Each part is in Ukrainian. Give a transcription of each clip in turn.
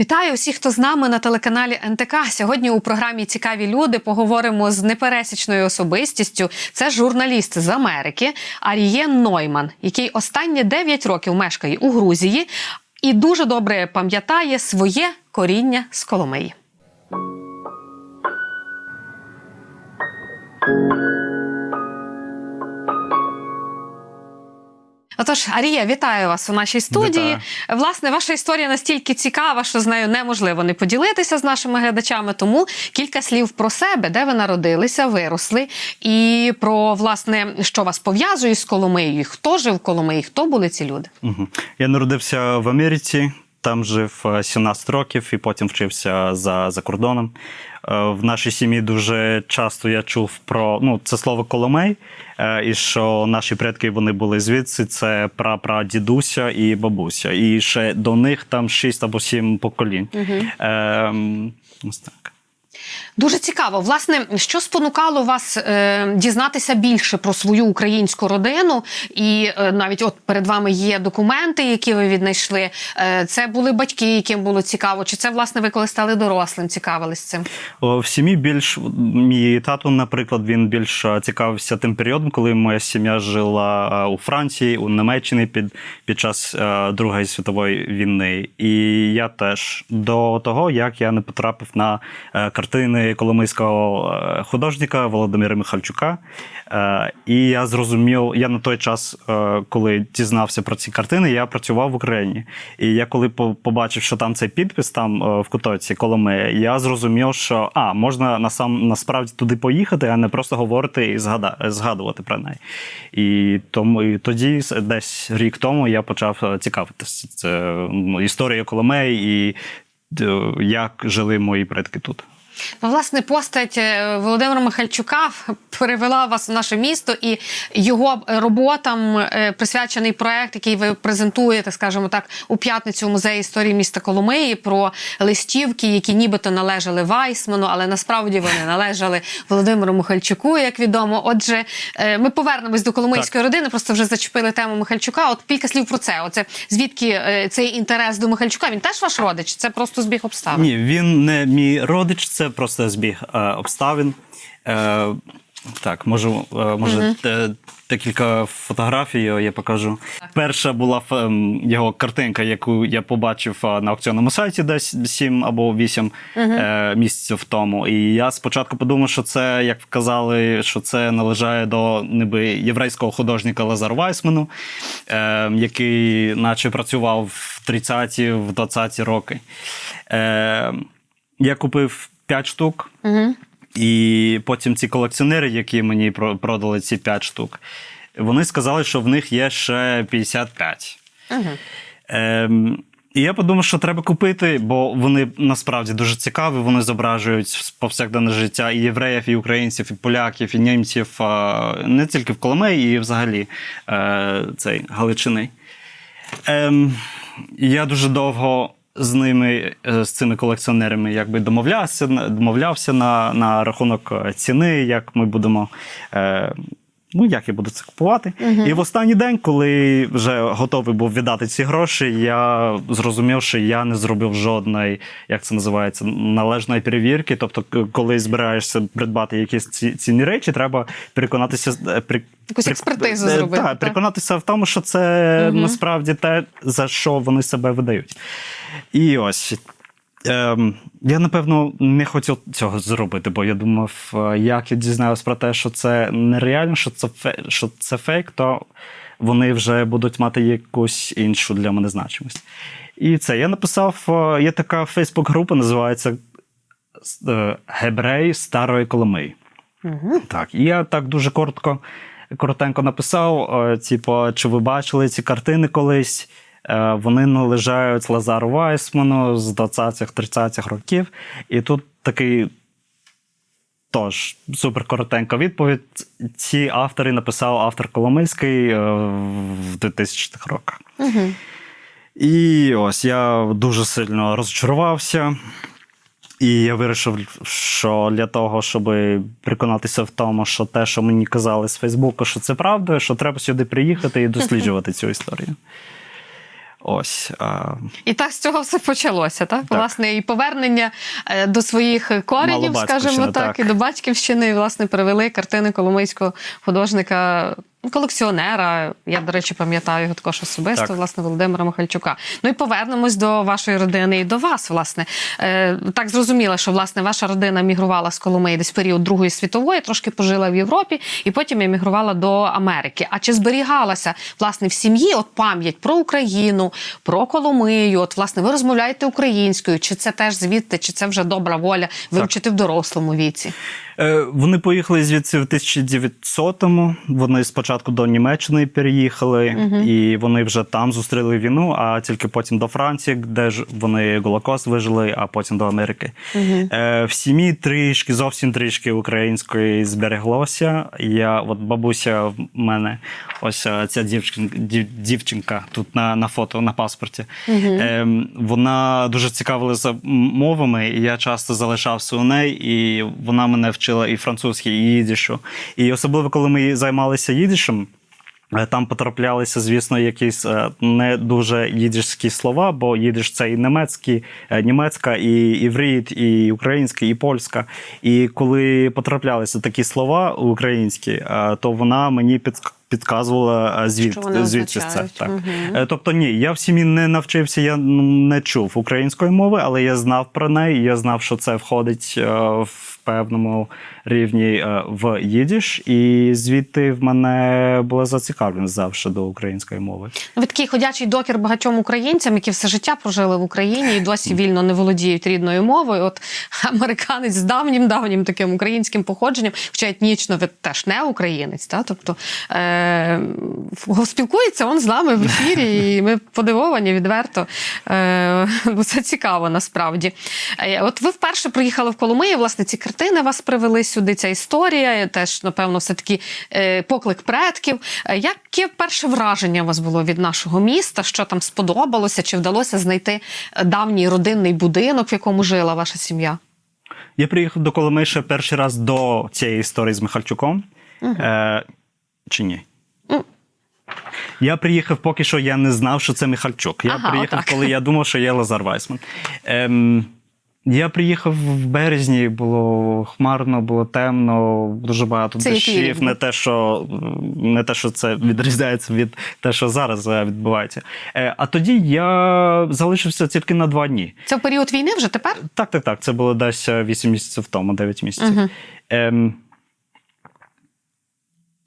Вітаю всіх, хто з нами на телеканалі НТК. Сьогодні у програмі Цікаві люди поговоримо з непересічною особистістю. Це журналіст з Америки Арієн Нойман, який останні 9 років мешкає у Грузії і дуже добре пам'ятає своє коріння з Коломиї. Отож, Арія, вітаю вас у нашій студії. Вітаю. Власне, ваша історія настільки цікава, що з нею неможливо не поділитися з нашими глядачами. Тому кілька слів про себе, де ви народилися, виросли, і про власне, що вас пов'язує з Коломиєю, хто жив в Коломиї, хто були ці люди. Угу. Я народився в Америці, там жив е, 17 років і потім вчився за, за кордоном. Е, В нашій сім'ї дуже часто я чув про ну, це слово Коломей, е, і що наші предки вони були звідси. Це прапрадідуся і бабуся. І ще до них там 6 або 7 поколінь. Ем, ось так. Дуже цікаво. Власне, що спонукало вас е, дізнатися більше про свою українську родину? І е, навіть от перед вами є документи, які ви віднайшли. Е, це були батьки, яким було цікаво, чи це власне ви коли стали дорослим, цікавились цим? О, В сім'ї більш мій тато, наприклад, він більш цікавився тим періодом, коли моя сім'я жила у Франції, у Німеччині під, під час е, Другої світової війни. І я теж до того, як я не потрапив на е, картини коломийського е, художника Володимира Михальчука. Е, І я зрозумів, я на той час, е, коли дізнався про ці картини, я працював в Україні. І я коли побачив, що там цей підпис там в кутоці Коломия, я зрозумів, що а можна насам насправді туди поїхати, а не просто говорити і згадувати про неї. І тому і тоді, десь рік тому, я почав цікавитися. Ну, Коломеї і як жили мої предки тут. Ну, власне, постать е, Володимира Михальчука перевела вас в наше місто, і його роботам е, присвячений проект, який ви презентуєте, скажімо так, у п'ятницю у музеї історії міста Коломиї про листівки, які нібито належали Вайсману, але насправді вони належали Володимиру Михальчуку, як відомо. Отже, е, ми повернемось до Коломийської родини, просто вже зачепили тему Михальчука. От кілька слів про це. Оце звідки е, цей інтерес до Михальчука? Він теж ваш родич? Це просто збіг обставин. Ні, він не мій родич, це просто збіг е, обставин. Е, так, можу, е, може, декілька фотографій я покажу. Перша була ем, його картинка, яку я побачив на аукціонному сайті десь 7 або 8 е, місяців тому. І я спочатку подумав, що це, як вказали, що це належає до ніби єврейського художника Лазар Вайсману, е, який наче працював в 30-ті, в 20-ті роки. Е, я купив 5 штук. Угу. І потім ці колекціонери, які мені продали ці 5 штук, вони сказали, що в них є ще 55. Угу. Ем, і я подумав, що треба купити, бо вони насправді дуже цікаві. Вони зображують повсякденне життя і євреїв, і українців, і поляків, і німців не тільки в Коломиї, і взагалі е, цей Галичини. Ем, я дуже довго з ними, е, з цими колекціонерами, якби домовлявся, домовлявся на, на рахунок е, ціни, як ми будемо. Е, Ну, як я буду це купувати. І в останній день, коли вже готовий був віддати ці гроші, я зрозумів, що я не зробив жодної, як це називається, належної перевірки. Тобто, коли збираєшся придбати якісь ці, цінні речі, треба переконатися е, при, Якусь при- експертизу е, зробити, Так, переконатися в тому, що це Мгм. насправді те, за що вони себе видають. І ось. Ем, я напевно не хотів цього зробити, бо я думав, е, як я дізнаюсь про те, що це нереально, що це фе, що це фейк, то вони вже будуть мати якусь іншу для мене значимість. І це я написав: е, є така Фейсбук-група, називається е, Гебрей Старої Коломиї. Угу. Так, і я так дуже коротко, коротенько написав: типу, чи ви бачили ці картини колись? Е, Вони належають Лазару Вайсману з 20-х, 30-х років. І тут такий тож супер коротенька відповідь. Ці автори написав автор Коломийський е, в 2000-х роках. Угу. І ось я дуже сильно розчарувався. І я вирішив, що для того, щоб переконатися в тому, що те, що мені казали з Фейсбуку, що це правда, що треба сюди приїхати і досліджувати цю історію. Ось. А, І так з цього все почалося, так? Так. Власне, і повернення е, до своїх коренів, скажімо так, так. і до батьківщини, власне, привели картини коломийського художника. Колекціонера, я, до речі, пам'ятаю його також особисто, Так. власне, Володимира Михальчука. Ну і повернемось до вашої родини і до вас, власне. Е, так зрозуміло, що власне ваша родина мігрувала з Коломиї десь в період Другої світової, трошки пожила в Європі, і потім емігрувала до Америки. А чи зберігалася власне в сім'ї от пам'ять про Україну, про Коломию? От власне ви розмовляєте українською? Чи це теж звідти, чи це вже добра воля вивчити в дорослому віці? Е, Вони поїхали звідси в 1900-му. Вони спочатку до Німеччини переїхали, і вони вже там зустріли війну, а тільки потім до Франції, де ж вони Голокост вижили, а потім до Америки. Е, В сім'ї трішки, зовсім трішки української збереглося. Я, от бабуся в мене, ось е, ця дівчинка, дів- дівчинка тут на, на фото, на паспорті. Ем, Вона дуже цікавилася мовами, і я часто залишався у неї, і вона мене вчила і французькій, і їдішу. І особливо, коли ми займалися їдішем. Е, Там потраплялися, звісно, якісь е, не дуже їдішські слова, бо їдиш це і немецький, е, німецька, і іврит, і українська, і польська. І коли потраплялися такі слова українські, то вона мені підск- підказувала звід, звідси це. Так. Е, Тобто, ні, я в сім'ї не навчився, я не чув української мови, але я знав про неї. Я знав, що це входить в певному рівні е, в їдіш, і звідти в мене була зацікавленість завжди до української мови. Ну, Ви такий ходячий докір багатьом українцям, які все життя прожили в Україні і досі вільно не володіють рідною мовою. От американець з давнім давнім таким українським походженням, хоча етнічно ви теж не українець, та? тобто е- спілкується він з нами в ефірі, і ми подивовані відверто. Е- це цікаво насправді. Е, От ви вперше приїхали в Коломию, власне, ці картини вас привели сюди. Ця історія, теж, напевно, все таки е, поклик предків. Е, Яке перше враження у вас було від нашого міста? Що там сподобалося? Чи вдалося знайти е, давній родинний будинок, в якому жила ваша сім'я? Я приїхав до Коломиї ще перший раз до цієї історії з Михальчуком. Е, чи ні? Я приїхав, поки що я не знав, що це Михальчук. Я Ага, приїхав, отак. коли я думав, що є Лазар Вайсман. Ем, я приїхав в березні, було хмарно, було темно, дуже багато Це дощів. Не те, що не те, що це відрізняється від те, що зараз е, відбувається. Е, а тоді я залишився тільки на два дні. Це в період війни вже тепер? Так, так, так. Це було десь е, 8 місяців тому, 9 місяців. Угу. Ем,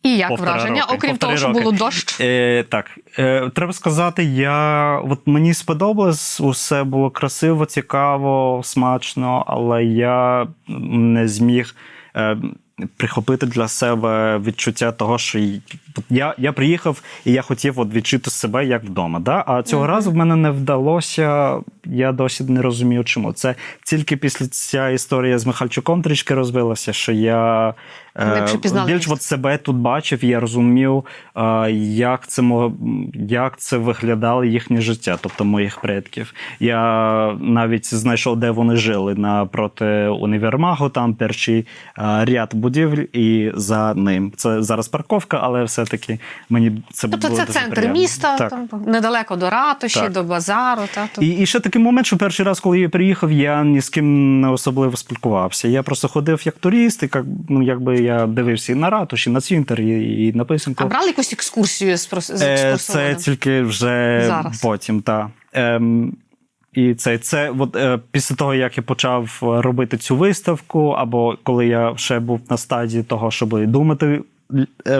І як Повтора враження? роки, Окрім того, що роки. було дощ. Е, так, е, треба сказати, я от мені сподобалось, усе було красиво, цікаво, смачно, але я не зміг. Е, Прихопити для себе відчуття того, що я, я приїхав і я хотів от відчути себе як вдома. Да? А цього разу в мене не вдалося. Я досі не розумію, чому. Це тільки після ця історія з Михальчуком трішки розвилася, що я більш от себе тут бачив, я розумів, е, як це як це виглядало їхнє життя, тобто моїх предків. Я навіть знайшов, де вони жили напроти універмагу, там перший е, ряд будівель, і за ним. Це зараз парковка, але все-таки мені це Тобто було це дуже центр приємно. міста, Так. там, недалеко до ратуші, Так. до базару. Та, то... І, і ще такий момент, що перший раз, коли я приїхав, я ні з ким не особливо спілкувався. Я просто ходив як турист, і як, ну, якби я дивився і на ратуші, на цвинтар, і, і на писанку. А брали якусь екскурсію з, прос- Е, Це тільки вже Зараз. потім, так. Ем, і це, це от, е, після того, як я почав робити цю виставку, або коли я ще був на стадії того, щоб думати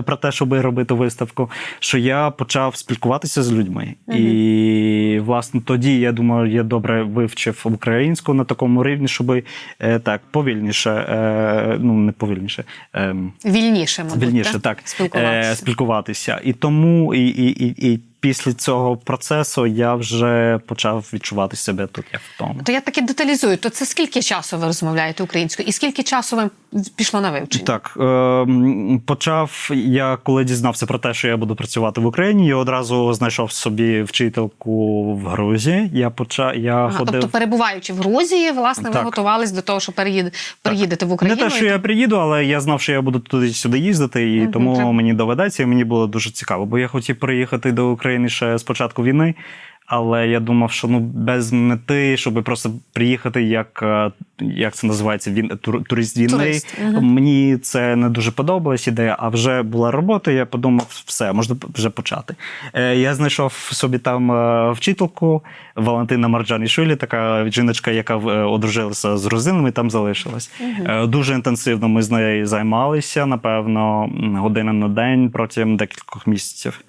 про те, щоб робити виставку, що я почав спілкуватися з людьми. І, власне, тоді я думаю, я добре вивчив українську на такому рівні, щоб е, так повільніше, е, ну не повільніше. ем, Вільніше, мабуть, Вільніше, так, так, спілкуватися. Е, спілкуватися. І тому і, і, і, і після цього процесу я вже почав відчувати себе тут як вдома. То я таки деталізую. То це скільки часу ви розмовляєте українською? І скільки часу вам пішло на вивчення? Так, е, почав я, коли дізнався про те, що я буду працювати в Україні, я одразу знайшов собі вчительку в Грузії. Я почав, я Ага, ходив. тобто, перебуваючи в Грузії, власне, ви Так. готувались до того, що переїде, приїдете в Не Україну. те, що і я приїду, але я знав, що я буду туди-сюди їздити, і Мгм, тому так. мені доведеться, і мені було дуже цікаво, бо я хотів приїхати до України ще з початку війни. Але я думав, що ну без мети, щоб просто приїхати, як, е, як це називається, він турист війни. Турист, мгм. Мені це не дуже подобалась ідея. А вже була робота. Я подумав, все, можна вже почати. Е, я знайшов собі там е, вчительку Валентина Марджанішвілі, така жіночка, яка е, одружилася з грузинами, там залишилась. Е, дуже інтенсивно ми з нею займалися, напевно, година на день протягом декількох місяців.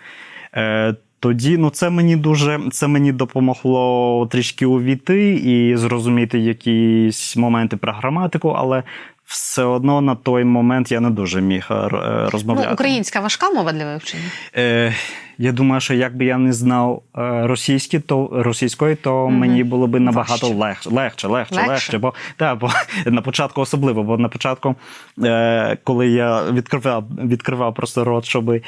Тоді ну це мені дуже це мені допомогло трішки увійти і зрозуміти якісь моменти про граматику, але все одно на той момент я не дуже міг е, е, розмовляти. Ну, українська важка мова для вивчення. Е, я думаю, що якби я не знав е, російські, то російської, то мені було б набагато легше, легше, легше, Легше? легше. Бо, та, бо на початку особливо, бо на початку, е, коли я відкривав, відкривав просто рот, щоб е,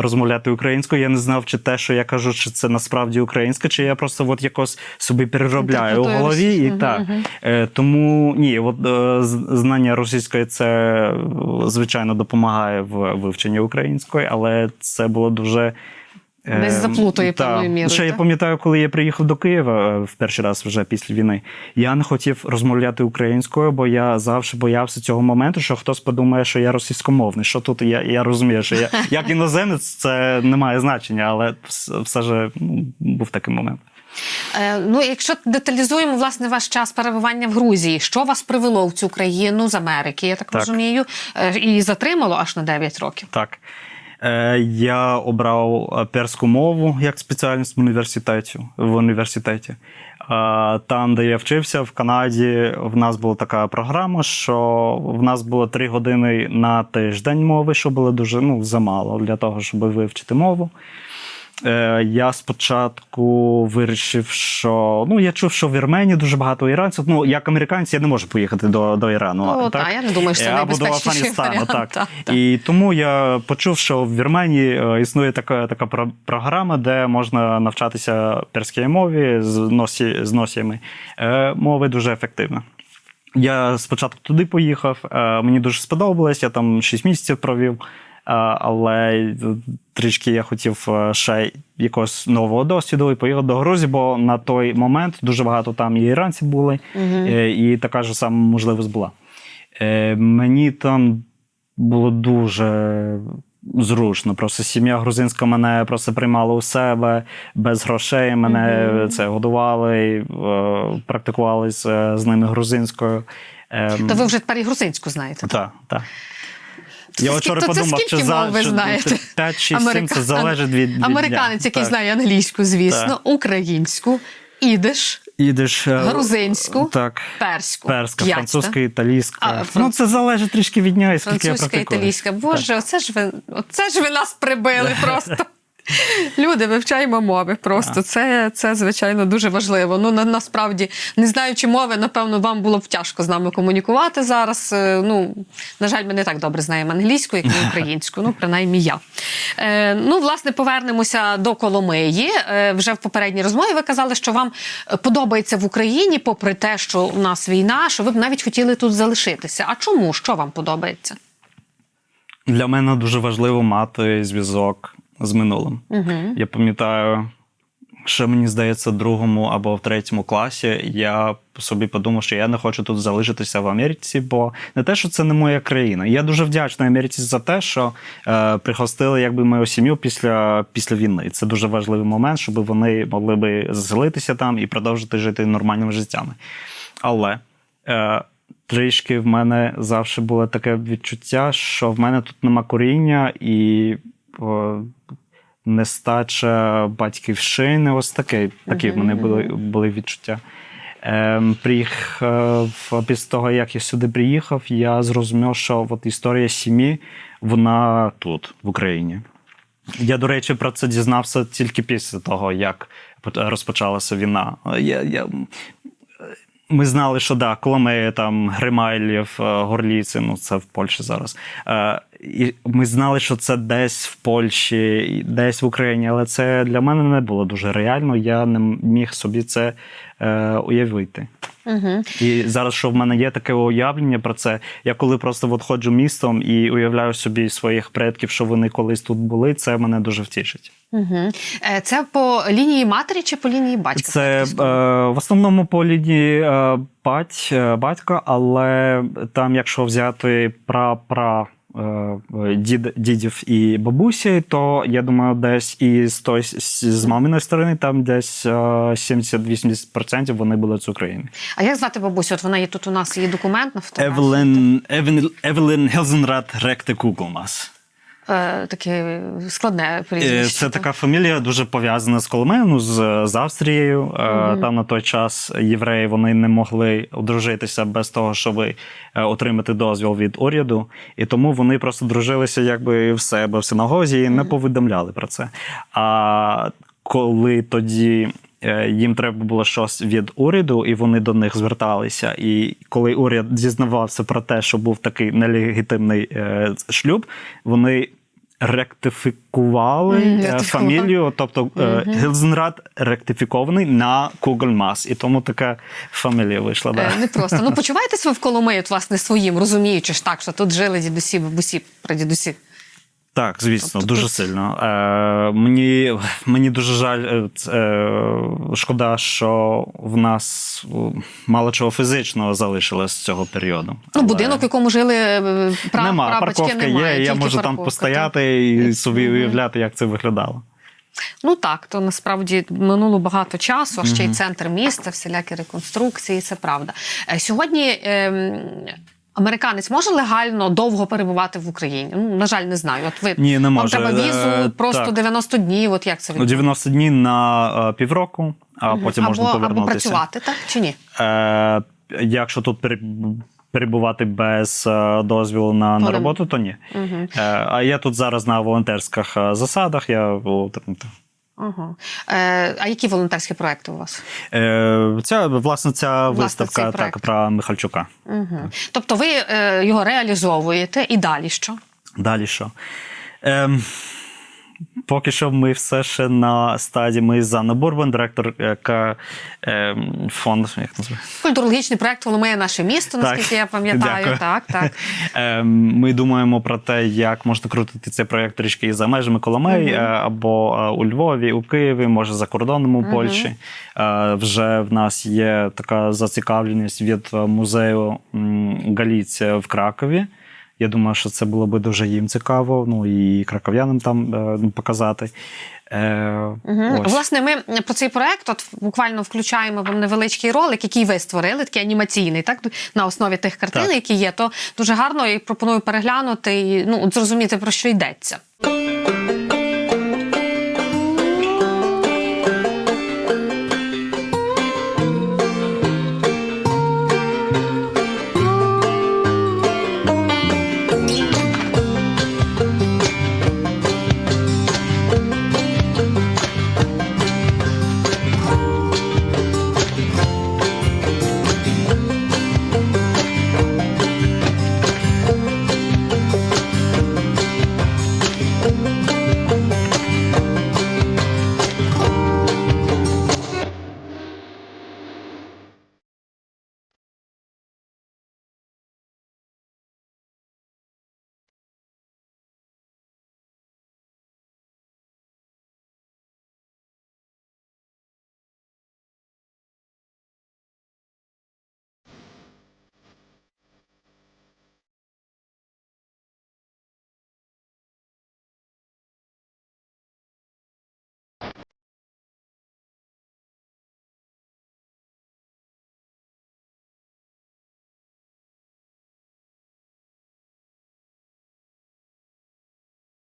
розмовляти українською, я не знав, чи те, що я кажу, чи це насправді українська, чи я просто от якось собі переробляю у голові. І так. Е, тому ні, от е, знання російської це звичайно допомагає в вивченні української, але це було дуже. Десь заплутує та. певною мірою, Ще я пам'ятаю, коли я приїхав до Києва е, в перший раз вже після війни. Я не хотів розмовляти українською, бо я завжди боявся цього моменту, що хтось подумає, що я російськомовний. Що тут я, я розумію, що я як іноземець це не має значення, але все, все ж ну, був такий момент. Е, ну, якщо деталізуємо власне ваш час перебування в Грузії, що вас привело в цю країну з Америки, я так, Так. розумію, е, і затримало аж на 9 років. Так. Е, я обрав е, перську мову як спеціальність в університеті. В університеті. Е, там, де я вчився, в Канаді, в нас була така програма, що в нас було три години на тиждень мови, що було дуже ну, замало для того, щоб вивчити мову. Е, Я спочатку вирішив, що ну я чув, що в Вірменії дуже багато іранців. Ну як американці, я не можу поїхати до, до Ірану. Ну, та, я не думаю, що це Е, або до Афганістану. варіант, Так. та, та. І тому я почув, що в Вірменії е, існує така, така про- програма, де можна навчатися перській мові з, носі, з носіями. Е, мови дуже ефективно. Я спочатку туди поїхав, мені дуже сподобалось, я там 6 місяців провів, але трішки я хотів е, ще якогось нового досвіду і поїхав до Грузії, бо на той момент дуже багато там і іранців були, е, і така ж сама можливість була. Е, Мені там було дуже зручно. Просто сім'я грузинська мене просто приймала у себе без грошей. Мене Мгм. це годували, е, практикували з, з ними грузинською. Ем, То ви вже тепер і грузинську знаєте. Так, так. Я вчора подумав, скільки чи за мов ви знаєте? 5 чи 7 це залежить від, від Американець, який Так. знає англійську, звісно, українську, ідиш, Ідиш, е, грузинську, так, перську. перська, П'ять, французька, так? італійська. А, Ну, це залежить трішки від дня, і скільки я Французька, італійська. Боже, оце ж ви, оце ж ви нас прибили просто. Люди, вивчаємо мови. Просто це, це звичайно дуже важливо. Ну на, насправді, не знаючи мови, напевно, вам було б тяжко з нами комунікувати зараз. Е, Ну, на жаль, ми не так добре знаємо англійську, як і українську. Ну, принаймні я. Е, ну, власне, повернемося до Коломиї. Е, вже в попередній розмові ви казали, що вам подобається в Україні, попри те, що у нас війна, що ви б навіть хотіли тут залишитися. А чому? Що вам подобається? Для мене дуже важливо мати зв'язок з минулим. Угу. Я пам'ятаю, що мені здається, в другому або в третьому класі я собі подумав, що я не хочу тут залишитися в Америці, бо не те, що це не моя країна. Я дуже вдячний Америці за те, що е, прихостили якби мою сім'ю після, після війни. Це дуже важливий момент, щоб вони могли би заселитися там і продовжити жити нормальними життями. Але е, трішки в мене завжди було таке відчуття, що в мене тут нема коріння і. Нестача батьківщини. Ось таке, такі в мене були, були відчуття. Ем, приїхав, після того, як я сюди приїхав, я зрозумів, що от історія сім'ї, вона тут, в Україні. Я, до речі, про це дізнався тільки після того, як розпочалася війна. Я, я, ми знали, що да, Коломея, там Гримайлів, е, Горліці, ну це в Польщі зараз. Е, і ми знали, що це десь в Польщі, десь в Україні, але це для мене не було дуже реально. Я не міг собі це е, уявити. Угу. І зараз, що в мене є таке уявлення про це, я коли просто от ходжу містом і уявляю собі своїх предків, що вони колись тут були, це мене дуже втішить. Угу. Це по лінії матері чи по лінії батька? Це е, в основному по лінії е, бать, е, батька, але там, якщо взяти пра-пра дід, дідів і бабусі, то я думаю, десь і з той з маминої сторони, там десь е, 70-80% вони були з України. А як звати бабусю? От вона є тут у нас, її документ на фотографії. Евелін Евелін Евелін Хелзенрад Ректе Куглмас. Е, таке складне Е, прізвище. Це така фамілія дуже пов'язана з Коломею, ну, з, з Австрією. Е, Там на той час євреї вони не могли одружитися без того, щоб е, отримати дозвіл від уряду. І тому вони просто дружилися якби в себе в синагозі і не повідомляли про це. А коли тоді. е, Їм треба було щось від уряду, і вони до них зверталися. І коли уряд дізнавався про те, що був такий нелегітимний е, шлюб, вони ректифікували е, фамілію, тобто е, Гілзенрад ректифікований на Google Maps. І тому така фамілія вийшла. Да. Е, Не просто. Ну почуваєтесь ви в Коломиї, от, власне, своїм, розуміючи ж так, що тут жили дідусі, бабусі, прадідусі. Так, звісно, Тобто дуже сильно. Е, мені, мені дуже жаль, е, е, шкода, що в нас е, мало чого фізичного залишилось з цього періоду. Ну, будинок, в якому жили е, пра, Нема, прабатьки, парковка немає, є, я можу там парковка, постояти і собі уявляти, як це виглядало. Ну так, то насправді минуло багато часу, а ще й центр міста, всілякі реконструкції, це правда. Е, Сьогодні ем, американець може легально довго перебувати в Україні? Ну, на жаль, не знаю. От ви Ні, не вам треба візу Е, просто так. 90 днів. От як це Ну, відбувається? 90 днів на е, півроку, а потім можна або, повернутися. або працювати, так чи ні? Е, якщо тут перебувати без е, дозвілу на, на роботу, то ні. Угу. Е, а я тут зараз на волонтерських засадах. Я волонтер- Ага. Е, а які волонтерські проекти у вас? Е, Це власне ця Власне, виставка так про Михальчука. Угу. Тобто ви е, його реалізовуєте і далі що? Далі що? Ем, поки що ми все ще на стадії. Ми з Анна Бурбан, директор е, К, ем, як називається? Культурологічний проект Коломия наше місто, наскільки я пам'ятаю. Так, так. Ем, Ми думаємо про те, як можна крутити цей проєкт трішки і за межами Коломиї, е, або е, у Львові, у Києві, може за кордоном у Польщі. Е, Вже в нас є така зацікавленість від е, музею Галіція в Кракові. Я думаю, що це було би дуже їм цікаво, ну і краков'янам там е, показати. Е, Угу. ось. Власне, ми про цей проект от буквально включаємо вам невеличкий ролик, який ви створили, такий анімаційний, так на основі тих картин, Так. які є. То дуже гарно і пропоную переглянути і ну зрозуміти про що йдеться.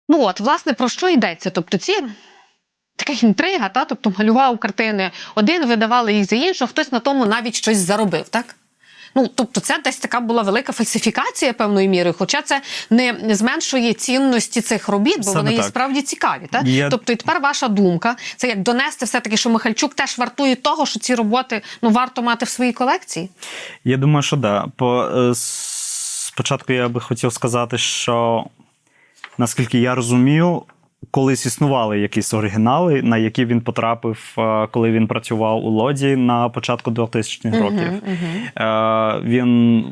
Ну от, власне, про що йдеться? Тобто, ці така інтрига, та? тобто малював картини один, видавали їх за іншого, хтось на тому навіть щось заробив, так? Ну, тобто, це десь така була велика фальсифікація певною мірою, хоча це не зменшує цінності цих робіт, бо Саме вони є справді цікаві. Так? Я- Тобто, і тепер ваша думка це як донести все-таки, що Михальчук теж вартує того, що ці роботи ну, варто мати в своїй колекції. Я думаю, що да. По, е, спочатку я би хотів сказати, що наскільки я розумію, колись існували якісь оригінали, на які він потрапив, е, коли він працював у Лоді на початку 2000-х років. Е, Він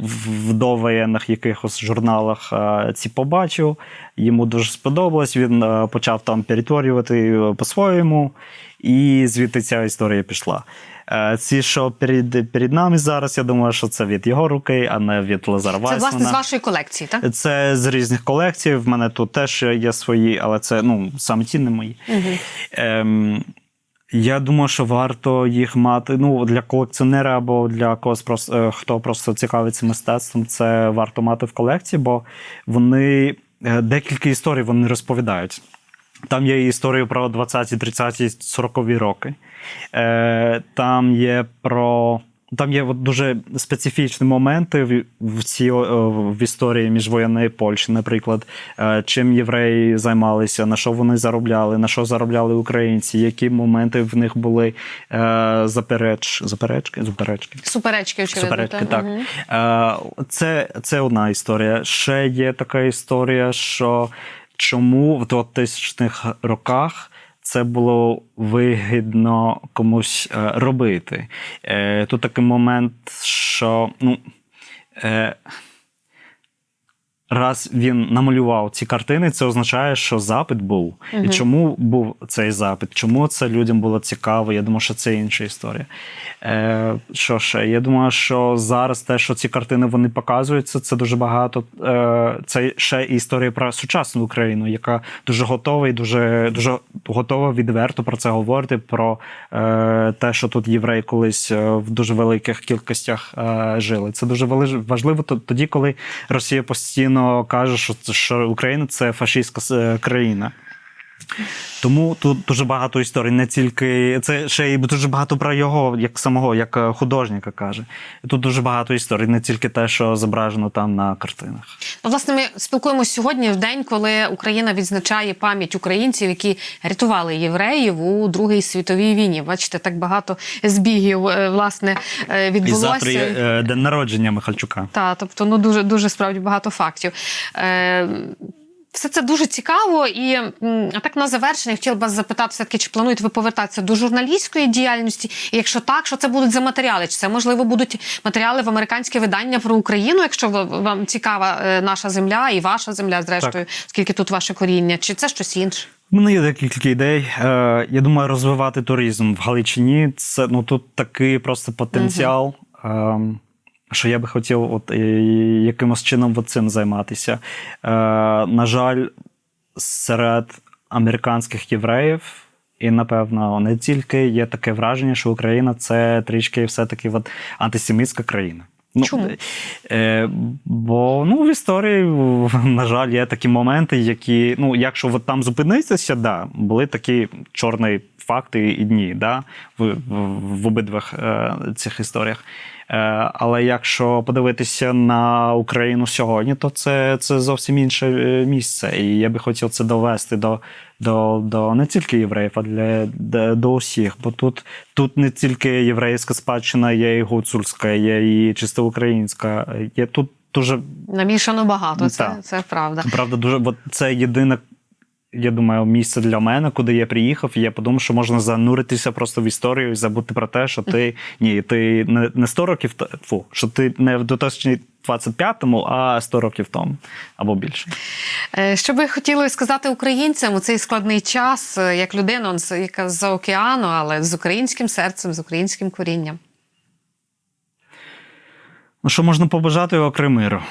в довоєнних якихось журналах е, ці побачив. Йому дуже сподобалось. Він почав там перетворювати по-своєму, і звідти ця історія пішла. Е, Ці, що перед, перед нами зараз, я думаю, що це від його руки, а не від Лазара Це власне з вашої колекції, так? Це з різних колекцій. В мене тут теж є свої, але це ну, саме ті не мої. Ем, я думаю, що варто їх мати. Ну, для колекціонера або для когось, просто, е, хто просто цікавиться мистецтвом, це варто мати в колекції, бо вони е, декілька історій вони розповідають. Там є історії про 20, 30, 40 роки. Е, там є про. Там є от дуже специфічні моменти в, в цій в історії міжвоєнної Польщі, наприклад, Е, чим євреї займалися, на що вони заробляли, на що заробляли українці, які моменти в них були е, запереч, заперечки, заперечки. Суперечки, очевидно. Суперечки, так. Е, Це, це одна історія. Ще є така історія, що чому в 2000-х роках це було вигідно комусь е, робити. Е, Тут такий момент, що ну, е, раз він намалював ці картини, це означає, що запит був. І чому був цей запит? Чому це людям було цікаво? Я думаю, що це інша історія. Е, що ще? Я думаю, що зараз те, що ці картини вони показуються, це дуже багато. Е, це ще історія про сучасну Україну, яка дуже готова і дуже, дуже готова відверто про це говорити. Про е, те, що тут євреї колись е, в дуже великих кількостях е, жили. Це дуже важливо тоді, коли Росія постійно каже, що, що Україна це фашистська е, країна. Тому тут дуже багато історій, не тільки це ще й дуже багато про його, як самого, як е, художника каже. Тут дуже багато історій, не тільки те, що зображено там на картинах. Ну, власне, ми спілкуємося сьогодні в день, коли Україна відзначає пам'ять українців, які рятували євреїв у Другій світовій війні. Бачите, так багато збігів е, власне е, І відбулося. завтра день народження Михальчука. Та, тобто, ну дуже дуже справді багато фактів. Все це дуже цікаво, і а так на завершення хотіла б вас запитати, все-таки, чи плануєте ви повертатися до журналістської діяльності? І якщо так, що це будуть за матеріали? Чи це можливо будуть матеріали в американське видання про Україну, якщо вам цікава е, наша земля і ваша земля, зрештою, скільки тут ваше коріння? Чи це щось інше? У мене є декілька ідей. Е, я думаю, розвивати туризм в Галичині. Це ну тут такий просто потенціал. ем, що я би хотів от, е, якимось чином от цим займатися. Е, на жаль, серед американських євреїв, і, напевно, не тільки є таке враження, що Україна це трішки все-таки от, антисемітська країна. Ну, Чому? Е, бо ну, в історії, на жаль, є такі моменти, які, ну, якщо от там зупинитися, да, були такі чорні факти і дні да, в, в, в обидвих е, цих історіях. Е, але якщо подивитися на Україну сьогодні, то це, це зовсім інше е, місце. І я би хотів це довести до, до, до не тільки євреїв, а для, до, до усіх. Бо тут, тут не тільки єврейська спадщина, є і гуцульська, є і чисто українська. Є тут дуже Намішано багато, це, це правда. правда, дуже бо це єдине. Я думаю, місце для мене, куди я приїхав, і я подумав, що можна зануритися просто в історію і забути про те, що ти ні, ти не, не 100 років фу, що ти не в 2025-му, а 100 років тому або більше. Е, Що би хотіли сказати українцям у цей складний час, е, як людина, яка з-за океану, але з українським серцем, з українським корінням? Ну, що можна побажати окрім миру?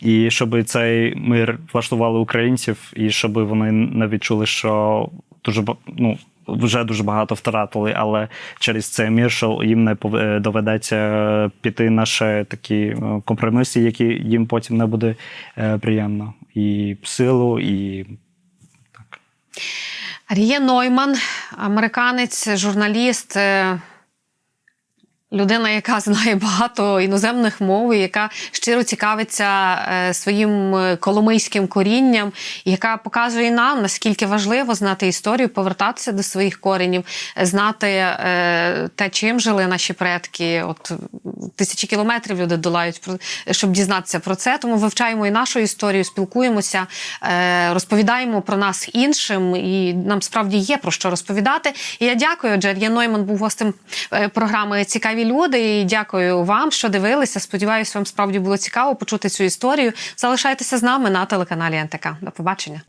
І щоб цей мир влаштували українців, і щоб вони не відчули, що дуже ну, вже дуже багато втратили, але через цей мір, що їм не е, доведеться піти на ще такі е, компроміси, які їм потім не буде е, приємно. І силу, і так. Аріє Нойман, американець, журналіст. Людина, яка знає багато іноземних мов, яка щиро цікавиться е, своїм е, коломийським корінням, яка показує нам, наскільки важливо знати історію, повертатися до своїх коренів, знати е, те, чим жили наші предки. От тисячі кілометрів люди долають, щоб дізнатися про це. Тому вивчаємо і нашу історію, спілкуємося, розповідаємо про нас іншим, і нам справді є про що розповідати. І я дякую, Джер'я Нойман був гостем програми Люди. І дякую вам, що дивилися. Сподіваюся, вам справді було цікаво почути цю історію. Залишайтеся з нами на телеканалі НТК. До побачення.